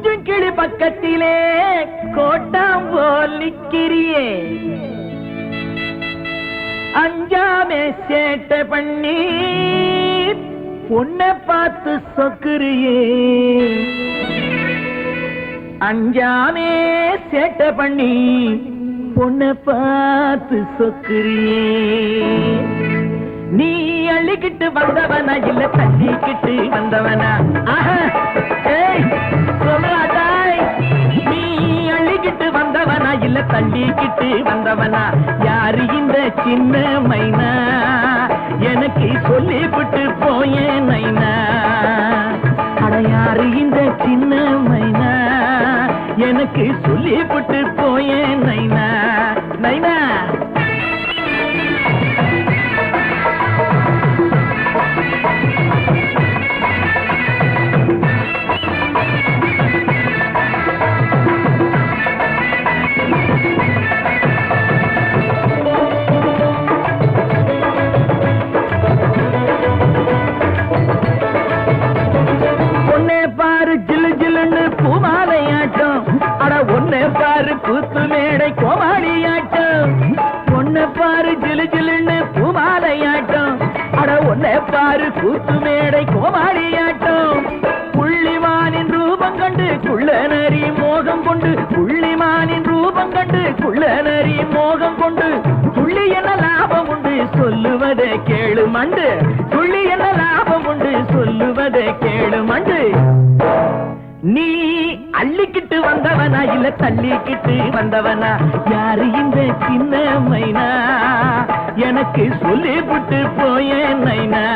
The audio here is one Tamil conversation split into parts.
கொஞ்சம் கிளி பக்கத்திலே கோட்டாம் போல் நிற்கிறியே. அஞ்சாமே சேட்டை பண்ணி பொண்ணை பார்த்து சொக்குறியே. அஞ்சாமே சேட்டை பண்ணி பொண்ணை பார்த்து சொக்குறியே. நீ அள்ளிக்கிட்டு வந்தவனா இல்ல தள்ளிக்கிட்டு வந்தவனா? ஆஹா, ஏய், வந்தவனா தள்ளிக்கிட்டு வந்தவனா? யாரு இந்த சின்ன மைனா? எனக்கு சொல்லிவிட்டு போயேன் நைனா. அட யாரு இந்த சின்ன மைனா? எனக்கு சொல்லிவிட்டு போயேன் நைனா. நைனா! பாரு கூத்து மேடை கோமாளி ஆட்டம் பொண்ண பாரு ஜிலு ஜிலுன்னு பூமாலை ஆட்டம் அட ஒன்ன பாரு கூத்து மேடை கோமாளி ஆட்டம் புள்ளிமானின் ரூபம் கண்டு குள்ள நரி மோகம் கொண்டு புள்ளிமானின் ரூபம் கண்டு குள்ள நரி மோகம் கொண்டு துள்ளி என்ன லாபம் உண்டு சொல்லுவதை கேளு மண்டு. துள்ளி என்ன லாபம் உண்டு சொல்லுவதை கேளு மண்டு. நீ அள்ளிக்கிட்டு வந்தவனா இல்ல தள்ளிக்கிட்டு வந்தவனா? யாரு இந்த சின்ன மைனா? எனக்கு சொல்லிவிட்டு போயே நைனா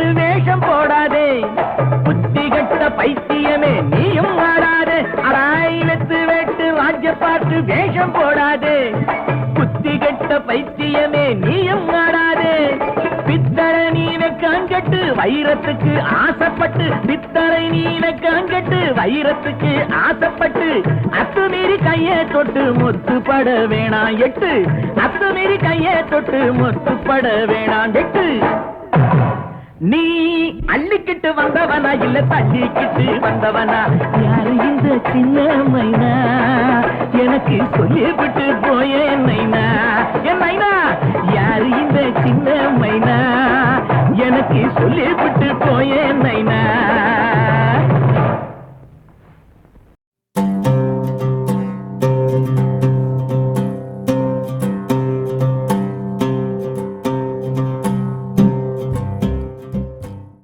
பாட்டு வேஷம் போடாதே. புத்தி கட்ட பைத்தியமே நீயும் ஆடாதே. அராய் வேட்டு ராஜ பார்த்து வேஷம் போடாதே. புத்தி கட்ட பைத்தியமே நீயும் ஆடாதே. பித்தரை நீன வெக்காங்கட்டு வைரத்துக்கு ஆசைப்பட்டு. பித்தரை நீன வெக்காங்கட்டு வைரத்துக்கு ஆசைப்பட்டு. அத்துமீறி கையை தொட்டு முத்துப்பட வேணாம் எட்டு. அத்துமீறி கையை தொட்டு முத்துப்பட வேணாம் எட்டு. நீ அள்ளிக்கிட்டு வந்தவனா இல்ல தள்ளிக்கிட்டு வந்தவனா? யாரு இந்த சின்ன மைனா? எனக்கு சொல்லிவிட்டு போய நைனா என் நைனா யாரு இந்த சின்ன மைனா? எனக்கு சொல்லிவிட்டு